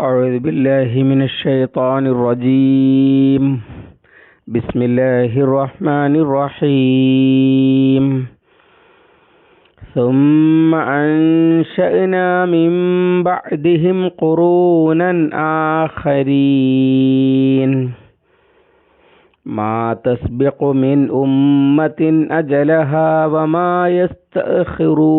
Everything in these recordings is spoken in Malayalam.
أعوذ بالله من الشيطان الرجيم. بسم الله الرحمن الرحيم. ثم أنشأنا من بعدهم قرونا آخرين. ما تسبق من أمة أجلها وما يستأخرون.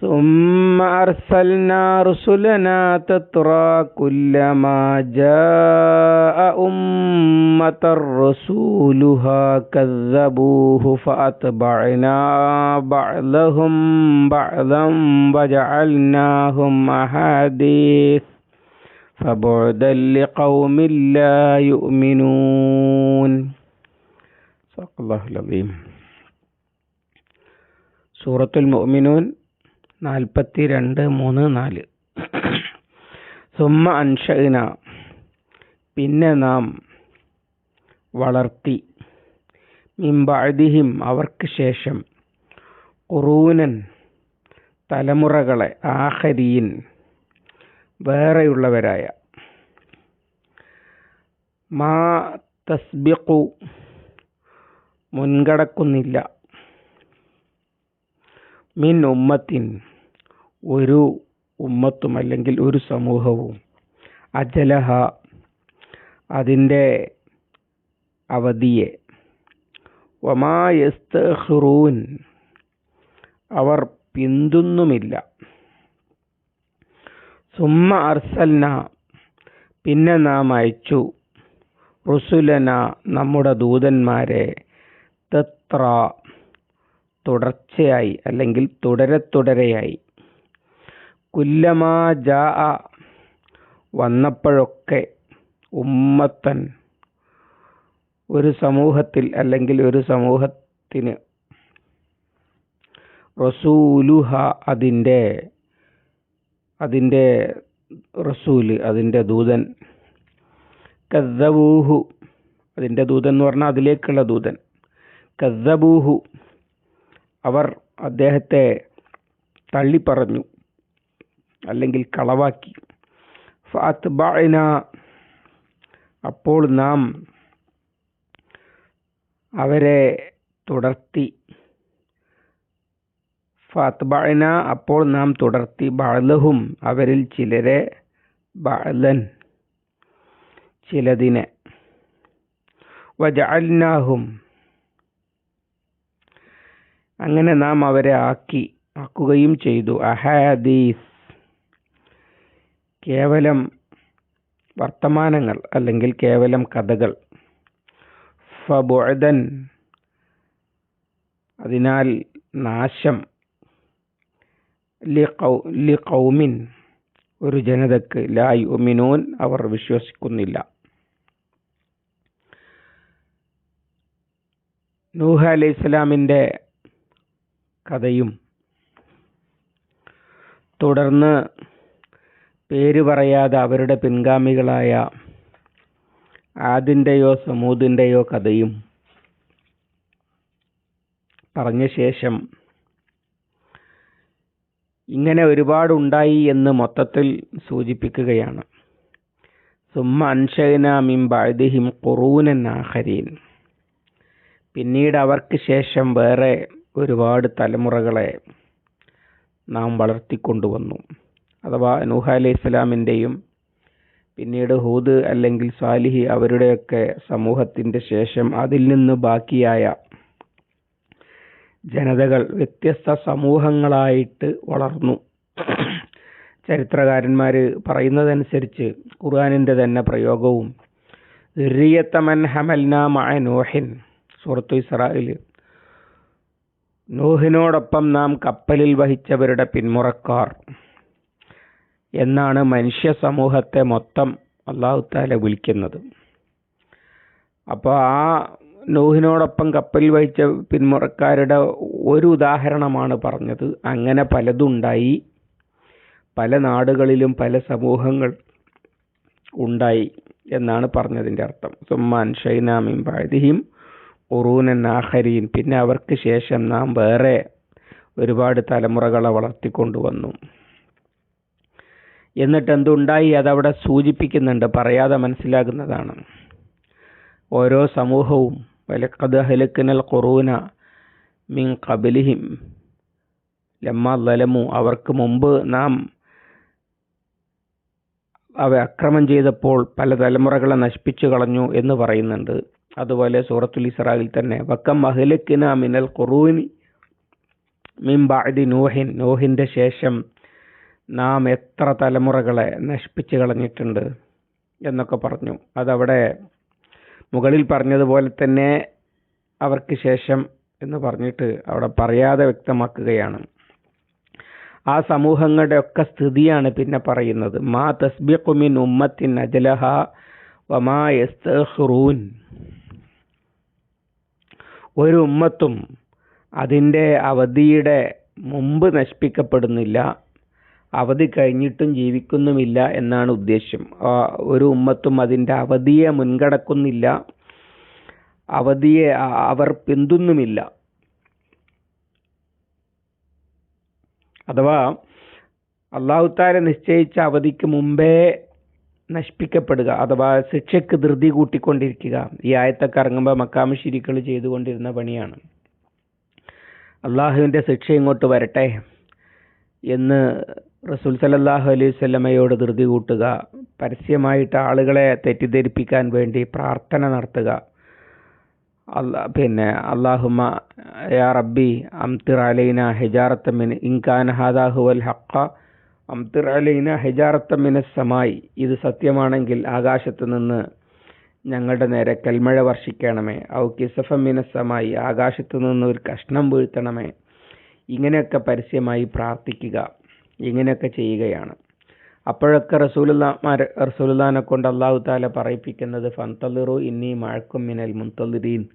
ثم ثم أرسلنا رسلنا تترى كلما جاء أمة رسولها كذبوه فأتبعنا بعضهم بعضا وجعلناهم أحاديث فبعدا لقوم لا يؤمنون. صدق الله العظيم. سورة المؤمنون. നാൽപ്പത്തി രണ്ട് മൂന്ന് നാല്. സുമ്മ അൻഷന പിന്നെ നാം വളർത്തി. മിംബാദിഹിം അവർക്ക് ശേഷം കുറൂനൻ തലമുറകളെ ആഹരീൻ വേറെയുള്ളവരായ. മാ തസ്ബിക്കു മുൻകടക്കുന്നില്ല. മിൻ ഉമ്മത്തിൻ ഒരു ഉമ്മത്തും അല്ലെങ്കിൽ ഒരു സമൂഹവും. അജലഹ അതിന്റെ അവധിയെ. വമായസ്തഹ്റൂൻ അവർ പിന്തുന്നുമില്ല. സുമ്മ അർസൽന പിന്നെ നാം അയച്ചു. റുസുലന നമ്മുടെ ദൂതന്മാരെ. തത്ര തുടർച്ചയായി അല്ലെങ്കിൽ തുടരെ തുടരെയായി. കുല്ലമാ വന്നപ്പോഴൊക്കെ ഉമ്മത്തൻ ഒരു സമൂഹത്തിൽ അല്ലെങ്കിൽ ഒരു സമൂഹത്തിന് റസൂലുഹ അതിന്റെ അതിന്റെ റസൂൽ അതിന്റെ ദൂതൻ കസ്സബൂഹു അതിന്റെ ദൂതൻ എന്ന് പറഞ്ഞാൽ അതിലേക്കുള്ള ദൂതൻ കസ്സബൂഹു അവർ അദ്ദേഹത്തെ തള്ളിപ്പറഞ്ഞു അല്ലെങ്കിൽ കളവാക്കി. ഫാത്ത് ബാഴിന അപ്പോൾ നാം അവരെ തുടർത്തി. ഫാത്ബഅന അപ്പോൾ നാം തുടർത്തി. ബഅലഹും അവരിൽ ചിലരെ ബഅലൻ ചിലതിനെ. വജഅൽനാഹും അങ്ങനെ നാം അവരെ ആക്കി ആക്കുകയും ചെയ്തു. അഹാദീസ്. കേവലം വർത്തമാനങ്ങൾ അല്ലെങ്കിൽ കേവലം കഥകൾ. ഫബുഅദൻ. അതിനാൽ നാശം. ലി കൗമിൻ ഒരു ജനതക്ക് ലായ് യുമിനൂൻ. അവർ വിശ്വസിക്കുന്നില്ല. നൂഹ അലൈഹി ഇസ്ലാമിന്റെ കഥയും. തുടർന്ന് പേര് പറയാതെ അവരുടെ പിൻഗാമികളായ ആദിന്റെയോ സമൂതിന്റെയോ കഥയും പറഞ്ഞ ശേഷം ഇങ്ങനെ ഒരുപാടുണ്ടായി എന്ന് മൊത്തത്തിൽ സൂചിപ്പിക്കുകയാണ്. സുമ്മ അൻഷൈന മിം ബാദിഹിം ഖുറൂനൻ ആഹരീൻ പിന്നീട് അവർക്ക് ശേഷം വേറെ ഒരുപാട് തലമുറകളെ നാം വളർത്തിക്കൊണ്ടുവന്നു. അഥവാ നൂഹ അലൈഹി ഇസ്ലാമിന്റെയും പിന്നീട് ഹൂദ് അല്ലെങ്കിൽ സാലിഹി അവരുടെയൊക്കെ സമൂഹത്തിന്റെ ശേഷം അതിൽ നിന്ന് ബാക്കിയായ ജനതകൾ വ്യത്യസ്ത സമൂഹങ്ങളായിട്ട് വളർന്നു. ചരിത്രകാരന്മാർ പറയുന്നതനുസരിച്ച് ഖുർആാനിന്റെ തന്നെ പ്രയോഗവും റിയത്തമൻ ഹമൽന മഅ നോഹിൻ സുഹൃത്തു ഇസ്രായേൽ നൂഹിനോടൊപ്പം നാം കപ്പലിൽ വഹിച്ചവരുടെ പിന്മുറക്കാർ. എന്നാണ് മനുഷ്യ സമൂഹത്തെ മൊത്തം അള്ളാഹുത്താല വിളിക്കുന്നത്. അപ്പോൾ ആ നൂഹിനോടൊപ്പം കപ്പലിൽ വഹിച്ച പിന്മുറക്കാരുടെ ഒരു ഉദാഹരണമാണ് പറഞ്ഞത്. അങ്ങനെ പലതുണ്ടായി. പല നാടുകളിലും പല സമൂഹങ്ങൾ ഉണ്ടായി എന്നാണ് പറഞ്ഞതിന്റെ അർത്ഥം. സുമ്മാൻ ഷൈനാമിം ബാദിഹിം ഉറൂനൻ ആഹരീൻ. പിന്നെ അവർക്ക് ശേഷം നാം വേറെ ഒരുപാട് തലമുറകളെ വളർത്തിക്കൊണ്ടുവന്നു എന്നിട്ട് എന്തുണ്ടായി? അതവിടെ സൂചിപ്പിക്കുന്നുണ്ട്. പറയാതെ മനസ്സിലാകുന്നതാണ്. ഓരോ സമൂഹവും വലക്കത് ഹലക്കിനൽ ഖുറൂന മിൻ കബിലിഹിം ലമ്മ ലലമു അവർക്ക് മുമ്പ് നാം അവ അക്രമം ചെയ്തപ്പോൾ പല തലമുറകളെ നശിപ്പിച്ചു കളഞ്ഞു എന്ന് പറയുന്നുണ്ട്. അതുപോലെ സൂറത്തുൽ ഇസ്രായിൽ തന്നെ വക്കം അഹ്ലക്കിന മിനൽ ഖുറൂനി മിൻ ബാഇദി നൂഹിൻ നൂഹിന്റെ ശേഷം നാം എത്ര തലമുറകളെ നശിപ്പിച്ചു കളഞ്ഞിട്ടുണ്ട് എന്നൊക്കെ പറഞ്ഞു. അതവിടെ മുകളിൽ പറഞ്ഞതുപോലെ തന്നെ അവർക്ക് ശേഷം എന്ന് പറഞ്ഞിട്ട് അവിടെ പറയാതെ വ്യക്തമാക്കുകയാണ്. ആ സമൂഹങ്ങളുടെ ഒക്കെ സ്ഥിതിയാണ് പിന്നെ പറയുന്നത്. മാ തസ്ബിഖുമിൻ ഉമ്മത്തിൻ അജലഹ വമാ യസ്തഖ്റൂൻ ഒരു ഉമ്മത്തും അതിന്റെ അവധിയുടെ മുമ്പ് നശിപ്പിക്കപ്പെടുന്നില്ല. അവധി കഴിഞ്ഞിട്ടും ജീവിക്കുന്നുമില്ല എന്നാണ് ഉദ്ദേശ്യം ഒരു ഉമ്മത്തും അതിന്റെ അവധിയെ മുൻകടക്കുന്നില്ല അവധിയെ അവർ പിന്തുന്നുമില്ല. അഥവാ അള്ളാഹുത്താല നിശ്ചയിച്ച അവധിക്ക് മുമ്പേ നശിപ്പിക്കപ്പെടുക അഥവാ ശിക്ഷയ്ക്ക് ധൃതി കൂട്ടിക്കൊണ്ടിരിക്കുക. ഈ ആയത്തൊക്കെ ഇറങ്ങുമ്പോൾ മക്കാമശിരിക്കൾ ചെയ്തുകൊണ്ടിരുന്ന പണിയാണ്. അള്ളാഹുവിന്റെ ശിക്ഷ ഇങ്ങോട്ട് വരട്ടെ എന്ന് റസൂൽ സലല്ലാഹു അലൈഹി സ്വല്ലമയോട് ധൃതി കൂട്ടുക. പരസ്യമായിട്ട് ആളുകളെ തെറ്റിദ്ധരിപ്പിക്കാൻ വേണ്ടി പ്രാർത്ഥന നടത്തുക. അല്ല പിന്നെ അള്ളാഹുമ യാ റബ്ബി അംതിർ അലൈന ഹിജാറത്തമിൻ ഇൻകാൻ ഹാദാഹുവൽ ഹക്ക അംതിർ അലൈന ഹിജാറത്തമിന സമായി. ഇത് സത്യമാണെങ്കിൽ ആകാശത്ത് നിന്ന് ഞങ്ങളുടെ നേരെ കൽമഴ വർഷിക്കണമേ. ഔ കിസഫമിനസ്സമായി ആകാശത്ത് നിന്ന് ഒരു കഷ്ണം വീഴ്ത്തണമേ. ഇങ്ങനെയൊക്കെ പരസ്യമായി പ്രാർത്ഥിക്കുക. ഇങ്ങനെയൊക്കെ ചെയ്യുകയാണ്. അപ്പോഴൊക്കെ റസൂലുല്ലാമാർ റസൂലുല്ലാനെ കൊണ്ട് അള്ളാഹു താല പറയിപ്പിക്കുന്നത് ഫന്തലിറു ഇന്നി മഴക്കും മിനൽ മുന്തലിരീൻ.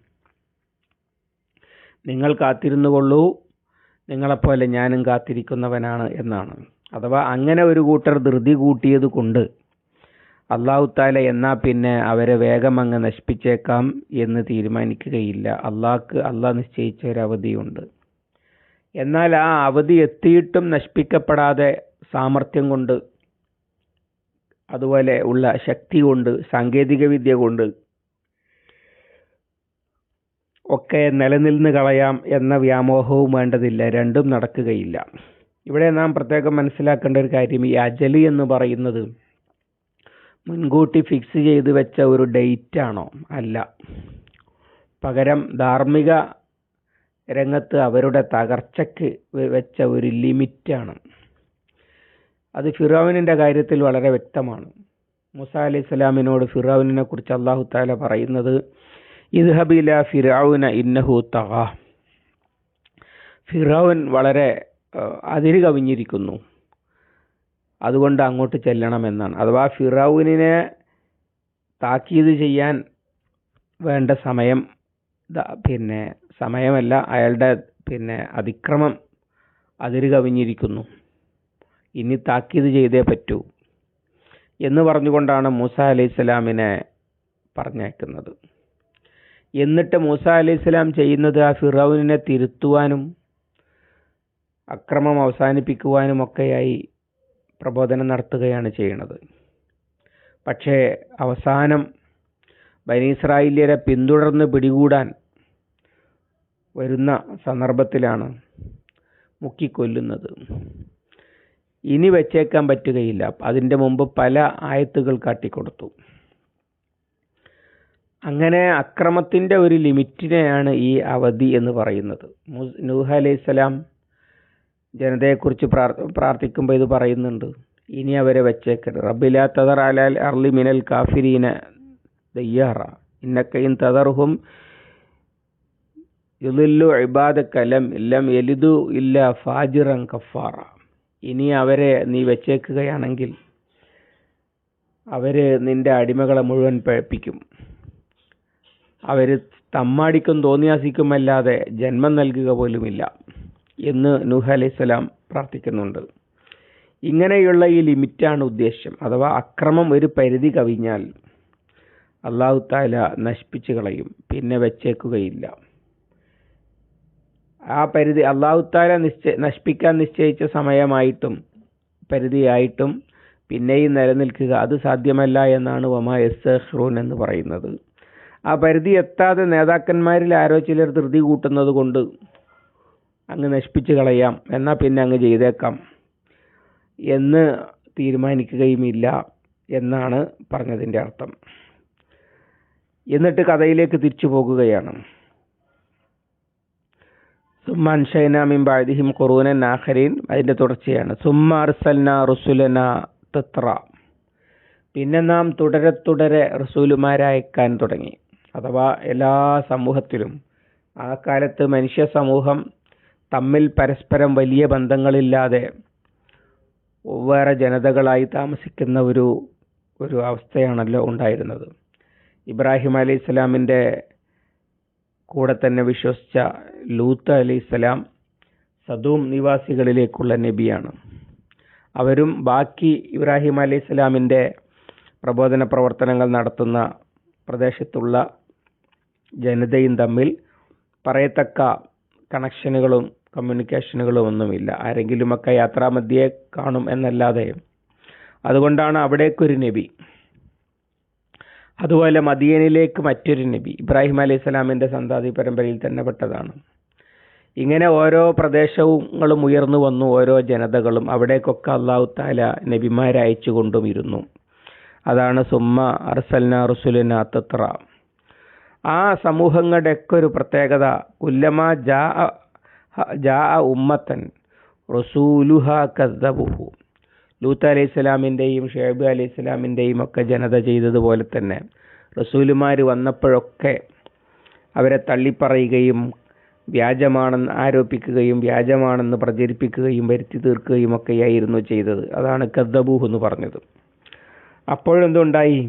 നിങ്ങൾ കാത്തിരുന്നു കൊള്ളൂ നിങ്ങളെപ്പോലെ ഞാനും കാത്തിരിക്കുന്നവനാണ് എന്നാണ്. അഥവാ അങ്ങനെ ഒരു കൂട്ടർ ധൃതി കൂട്ടിയത് കൊണ്ട് അള്ളാഹു താല എന്നാ പിന്നെ അവരെ വേഗം അങ്ങ് നശിപ്പിച്ചേക്കാം എന്ന് തീരുമാനിക്കുകയില്ല. അള്ളാഹ്ക്ക് അള്ളാഹ് നിശ്ചയിച്ച ഒരു അവധിയുണ്ട്. എന്നാൽ ആ അവധി എത്തിയിട്ടും നശിപ്പിക്കപ്പെടാതെ സാമർഥ്യം കൊണ്ട് അതുപോലെ ഉള്ള ശക്തി കൊണ്ട് സാങ്കേതിക വിദ്യ കൊണ്ട് ഒക്കെ നിലനിന്ന് കളയാം എന്ന വ്യാമോഹവും വേണ്ടതില്ല. രണ്ടും നടക്കുകയില്ല. ഇവിടെ നാം പ്രത്യേകം മനസ്സിലാക്കേണ്ട ഒരു കാര്യം ഈ അജലി എന്ന് പറയുന്നത് മുൻകൂട്ടി ഫിക്സ് ചെയ്ത് വെച്ച ഒരു ഡേറ്റ് ആണോ? അല്ല. പകരം ധാർമ്മിക രംഗത്ത് അവരുടെ തകർച്ചയ്ക്ക് വെച്ച ഒരു ലിമിറ്റാണ് അത് ഫിറോവിനിന്റെ കാര്യത്തിൽ വളരെ വ്യക്തമാണ്. മുസ അലി സ്വലാമിനോട് ഫിറോവിനെ കുറിച്ച് അള്ളാഹു താല പറയുന്നത് ഇദ്ഹബില ഫിറൌന ഇന്നഹു തഹ ഫിറോവൻ വളരെ അതിര് കവിഞ്ഞിരിക്കുന്നു. അതുകൊണ്ട് അങ്ങോട്ട് ചെല്ലണമെന്നാണ്. അഥവാ ഫിറൌനിനെ താക്കീത് ചെയ്യാൻ വേണ്ട സമയം പിന്നെ സമയമല്ല അയാളുടെ പിന്നെ അതിക്രമം അതിര് കവിഞ്ഞിരിക്കുന്നു. ഇനി താക്കീത് ചെയ്തേ പറ്റൂ എന്ന് പറഞ്ഞുകൊണ്ടാണ് മൂസ അലൈഹി സ്വലാമിനെ പറഞ്ഞേക്കുന്നത് എന്നിട്ട് മൂസ അലൈഹി ചെയ്യുന്നത് ആ ഫിറൌനിനെ തിരുത്തുവാനും അക്രമം അവസാനിപ്പിക്കുവാനും ഒക്കെയായി പ്രബോധനം നടത്തുകയാണ് ചെയ്യുന്നത്. പക്ഷേ അവസാനം ബനീസ്രായേല്യരെ പിന്തുടർന്ന് പിടികൂടാൻ വരുന്ന സന്ദർഭത്തിലാണ് മുക്കിക്കൊല്ലുന്നത് ഇനി വെച്ചേക്കാൻ പറ്റുകയില്ല. അതിന്റെ മുമ്പ് പല ആയത്തുകൾ കാട്ടിക്കൊടുത്തു. അങ്ങനെ അക്രമത്തിന്റെ ഒരു ലിമിറ്റിനെയാണ് ഈ അവധി എന്ന് പറയുന്നത്. നൂഹ് അലൈഹിസ്സലാം ജനതയെക്കുറിച്ച് പ്രാർ പ്രാർത്ഥിക്കുമ്പോൾ ഇത് പറയുന്നുണ്ട്. ഇനി അവരെ വെച്ചേക്കരുത്. റബ്ബില തദർ അലാൽ അർലി മിനൽ കാഫിരീന ദയ്യാറ. ഇന്നക്കയും തദർഹും യുദില്ലു ഇബാദ ലം ലം എലിദു ഇല്ല ഫാജിറൻ കഫാറ ഇനി അവരെ നീ വെച്ചേക്കുകയാണെങ്കിൽ അവർ നിന്റെ അടിമകളെ മുഴുവൻ പഴപ്പിക്കും. അവർ തമ്മാടിക്കും തോന്നിയാസിക്കുമല്ലാതെ ജന്മം നൽകുക പോലുമില്ല. എന്ന് നൂഹ് അലൈഹിസ്സലാം പ്രാർത്ഥിക്കുന്നുണ്ട്. ഇങ്ങനെയുള്ള ഈ ലിമിറ്റാണ് ഉദ്ദേശം. അഥവാ അക്രമം ഒരു പരിധി കവിഞ്ഞാൽ അള്ളാഹു താല നശിപ്പിച്ചു കളയും പിന്നെ വെച്ചേക്കുകയില്ല. ആ പരിധി അള്ളാഹു താല നിശ്ചയ നശിപ്പിക്കാൻ നിശ്ചയിച്ച സമയമായിട്ടും പരിധിയായിട്ടും പിന്നെയും നിലനിൽക്കുക അത് സാധ്യമല്ല എന്നാണ് വമ എസ് എസ്സഹ്റൂൻ എന്ന് പറയുന്നത്. ആ പരിധി എത്താതെ നേതാക്കന്മാരിൽ ആരോ ചിലർ ധൃതി കൂട്ടുന്നത് കൊണ്ട് അങ്ങ് നശിപ്പിച്ച് കളയാം. എന്നാൽ പിന്നെ അങ്ങ് ചെയ്തേക്കാം. എന്ന് തീരുമാനിക്കുകയുമില്ല എന്നാണ് പറഞ്ഞതിന്റെ അർത്ഥം. എന്നിട്ട് കഥയിലേക്ക് തിരിച്ചു പോകുകയാണ്. സുമ്മ അൻഷൈന മിൻ ബാദിഹിം ഖുറൂനൻ ആഖരീൻ അതിന്റെ തുടർച്ചയാണ്. സുമ്മ അർസൽന റുസുലന തത്ര പിന്നെ നാം തുടരെ തുടരെ റസൂലുമാരായക്കാൻ തുടങ്ങി. അഥവാ എല്ലാ സമൂഹത്തിലും. ആ കാലത്ത് മനുഷ്യ സമൂഹം തമ്മിൽ പരസ്പരം വലിയ ബന്ധങ്ങളില്ലാതെ വേറെ ജനതകളായി താമസിക്കുന്ന ഒരു ഒരു അവസ്ഥയാണല്ലോ ഉണ്ടായിരുന്നത്. ഇബ്രാഹിം അലൈഹി ഇസ്ലാമിന്റെ കൂടെ തന്നെ വിശ്വസിച്ച ലൂത്ത് അലൈഹി ഇസ്ലാം സദൂം നിവാസികളിലേക്കുള്ള നബിയാണ്. അവരും ബാക്കി ഇബ്രാഹിം അലൈഹി ഇസ്ലാമിന്റെ പ്രബോധന പ്രവർത്തനങ്ങൾ നടത്തുന്ന പ്രദേശത്തുള്ള ജനതയും തമ്മിൽ പറയത്തക്ക കണക്ഷനുകളും കമ്മ്യൂണിക്കേഷനുകളും ഒന്നുമില്ല ആരെങ്കിലുമൊക്കെ യാത്രാമധ്യേ കാണും എന്നല്ലാതെ. അതുകൊണ്ടാണ് അവിടേക്കൊരു നബി. അതുപോലെ മദിയനിലേക്ക് മറ്റൊരു നബി. ഇബ്രാഹിം അലൈഹി സ്വലാമിന്റെ സന്താതി പരമ്പരയിൽ തന്നെ പെട്ടതാണ്. ഇങ്ങനെ ഓരോ പ്രദേശങ്ങളും ഉയർന്നു വന്നു ഓരോ ജനതകളും അവിടേക്കൊക്കെ അള്ളാഹു താല നബിമാരയച്ചു കൊണ്ടും ഇരുന്നു. അതാണ് സുമ്മ അർസൽന റുസുലിന തത്ര. ആ സമൂഹങ്ങളുടെയൊക്കെ ഒരു പ്രത്യേകത കുല്ലമ ജാ ജാ ഉമ്മത്തൻ റസൂലുഹ കദ്ദബുഹു ലൂത്ത് അലൈഹി സ്വലാമിന്റെയും ഷേബ് അലൈഹി സ്വലാമിന്റെയും ഒക്കെ ജനത ചെയ്തതുപോലെ തന്നെ റസൂലുമാർ വന്നപ്പോഴൊക്കെ അവരെ തള്ളിപ്പറയുകയും വ്യാജമാണെന്ന് ആരോപിക്കുകയും വ്യാജമാണെന്ന് പ്രചരിപ്പിക്കുകയും വരുത്തി തീർക്കുകയും ഒക്കെയായിരുന്നു ചെയ്തത്. അതാണ് കദ്ദബൂഹ് എന്ന് പറഞ്ഞത്. അപ്പോഴെന്തുണ്ടായി?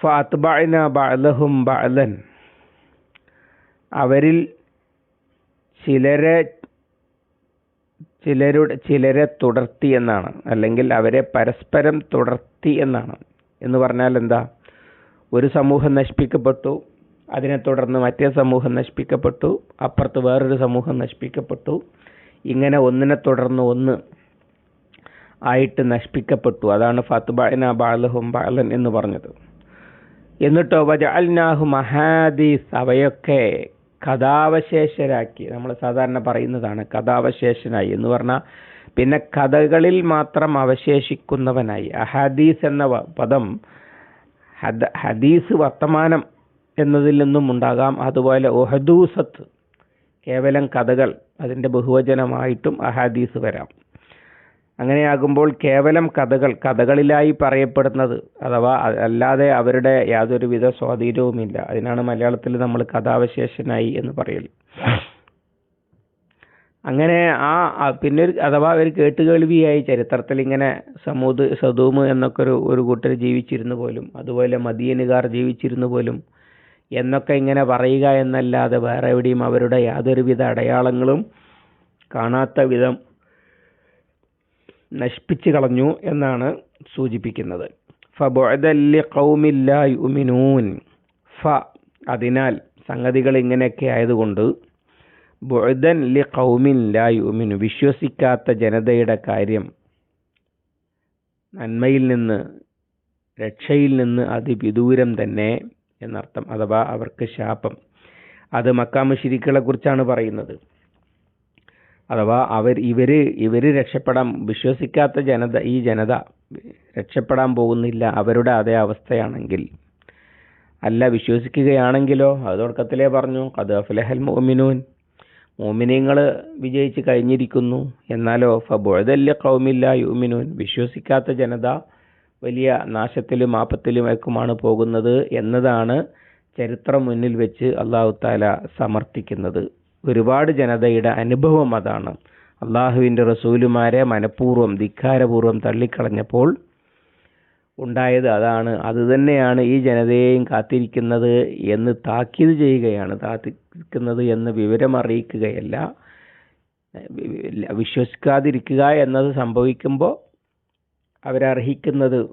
ഫാത്ബഅന ബഅലഹും ബഅലൻ അവരിൽ ചിലരെ ചിലരുടെ ചിലരെ തുടർത്തി എന്നാണ്. അല്ലെങ്കിൽ അവരെ പരസ്പരം തുടർത്തി എന്നാണ്. എന്ന് പറഞ്ഞാൽ എന്താ? ഒരു സമൂഹം നശിപ്പിക്കപ്പെട്ടു അതിനെ തുടർന്ന് മറ്റേ സമൂഹം നശിപ്പിക്കപ്പെട്ടു അപ്പുറത്ത് വേറൊരു സമൂഹം നശിപ്പിക്കപ്പെട്ടു. ഇങ്ങനെ ഒന്നിനെ തുടർന്ന് ഒന്ന് ആയിട്ട് നശിപ്പിക്കപ്പെട്ടു. അതാണ് ഫത്ബഅന ബാലഹും ബാലൻ എന്ന് പറഞ്ഞത്. എന്നിട്ടോ വജഅൽനാഹു മഹാദീസ് അവയൊക്കെ കഥാവശേഷരാക്കി. നമ്മൾ സാധാരണ പറയുന്നതാണ് കഥാവശേഷനായി എന്ന് പറഞ്ഞാൽ പിന്നെ കഥകളിൽ മാത്രം അവശേഷിക്കുന്നവനായി. അഹദീസ് എന്ന പദം ഹദീസ് വർത്തമാനം എന്നതിൽ നിന്നും ഉണ്ടാകാം. അതുപോലെ ഒഹദൂസത്ത് കേവലം കഥകൾ അതിന്റെ ബഹുവചനമായിട്ടും അഹാദീസ് വരാം. അങ്ങനെയാകുമ്പോൾ കേവലം കഥകൾ കഥകളിലായി പറയപ്പെടുന്നത് അഥവാ അല്ലാതെ അവരുടെ യാതൊരുവിധ സ്വാധീനവുമില്ല. അതിനാണ് മലയാളത്തിൽ നമ്മൾ കഥാവശേഷനായി എന്ന് പറയൽ അങ്ങനെ ആ പിന്നെ ഒരു അഥവാ ഒരു കേട്ടുകേൾവിയായി ചരിത്രത്തിൽ ഇങ്ങനെ സമൂത് സദൂമ് എന്നൊക്കെ ഒരു ഒരു കൂട്ടർ ജീവിച്ചിരുന്നു പോലും അതുപോലെ മദീനുകാർ ജീവിച്ചിരുന്നു പോലും എന്നൊക്കെ ഇങ്ങനെ പറയുക എന്നല്ലാതെ വേറെ എവിടെയും അവരുടെ യാതൊരുവിധ അടയാളങ്ങളും കാണാത്ത വിധം നശിപ്പിച്ചു കളഞ്ഞു എന്നാണ് സൂചിപ്പിക്കുന്നത്. ഫബുഅദല്ലി ഖൗമില്ലാ യുമിനൂൻ. ഫ അതിനാൽ സംഗതികൾ ഇങ്ങനെയൊക്കെ ആയതുകൊണ്ട് ബുഅദൻ ലി ഖൗമിൻ ലാ യുമിനു. വിശ്വസിക്കാത്ത ജനതയുടെ കാര്യം നന്മയിൽ നിന്ന് രക്ഷയിൽ നിന്ന് അതിവിദൂരം തന്നെ എന്നർത്ഥം അഥവാ അവർക്ക് ശാപം. അത് മക്കാമുഷിരിക്കുകളെ കുറിച്ചാണ് പറയുന്നത്. അഥവാ അവർ ഇവർ ഇവർ രക്ഷപ്പെടാൻ വിശ്വസിക്കാത്ത ജനത ഈ ജനത രക്ഷപ്പെടാൻ പോകുന്നില്ല അവരുടെ അതേ അവസ്ഥയാണെങ്കിൽ. അല്ല വിശ്വസിക്കുകയാണെങ്കിലോ? അത് തുടക്കത്തിലേ പറഞ്ഞു കത് അഫ്ലഹൽ മോമിനൂൻ മോമിനിങ്ങൾ വിജയിച്ച് കഴിഞ്ഞിരിക്കുന്നു. എന്നാലോ ഫബുഴതല്ല കൗമില്ല യുമിനൂൻ വിശ്വസിക്കാത്ത ജനത വലിയ നാശത്തിലും ആപത്തിലുമേക്കുമാണ് പോകുന്നത് എന്നതാണ് ചരിത്രം മുന്നിൽ വെച്ച് അള്ളാഹു താല സമർത്ഥിക്കുന്നത്. ഒരുപാട് ജനതയുടെ അനുഭവം അതാണ്. അള്ളാഹുവിന്റെ റസൂലുമാരെ മനഃപൂർവം ധിക്കാരപൂർവം തള്ളിക്കളഞ്ഞപ്പോൾ ഉണ്ടായത് അതാണ്. അതുതന്നെയാണ് ഈ ജനതയെയും കാത്തിരിക്കുന്നത് എന്ന് താക്കീത് ചെയ്യുകയാണ്. കാത്തിരിക്കുന്നത് എന്ന് വിവരം അറിയിക്കുകയല്ല. വിശ്വസിക്കാതിരിക്കുക എന്നത് സംഭവിക്കുമ്പോൾ അവരർഹിക്കുന്നത്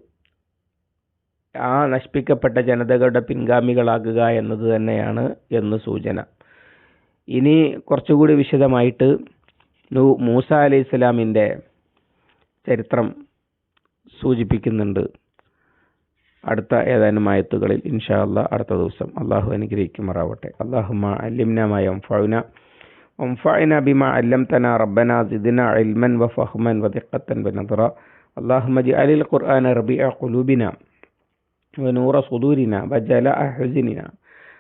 ആ നശിപ്പിക്കപ്പെട്ട ജനതകളുടെ പിൻഗാമികളാകുക എന്നത് തന്നെയാണ് എന്ന് സൂചന. ഇനി കുറച്ചുകൂടി വിശദമായിട്ട് മൂസ അലി ഇസ്ലാമിന്റെ ചരിത്രം സൂചിപ്പിക്കുന്നുണ്ട്. അടുത്ത ഏതാനും ആയത്തുകളിൽ ഇൻഷാ അല്ലാ അടുത്ത ദിവസം അള്ളാഹു അനുഗ്രഹിക്കുമാറാവട്ടെ. അള്ളാഹുമ അല്ലിംനമായ ഒംഫാവിന ഒംഫായിന ബിമ അല്ലം തന റബ്ബന സിദിന അൽമൻ വ ഫഹ്മൻ വ ദിഖത്തൻ വ നദറ. അള്ളാഹുമ അലിൽ ഖുർആൻ റബിഅ ഖുലൂബിന വ നൂറ സുദൂരിന വ ജല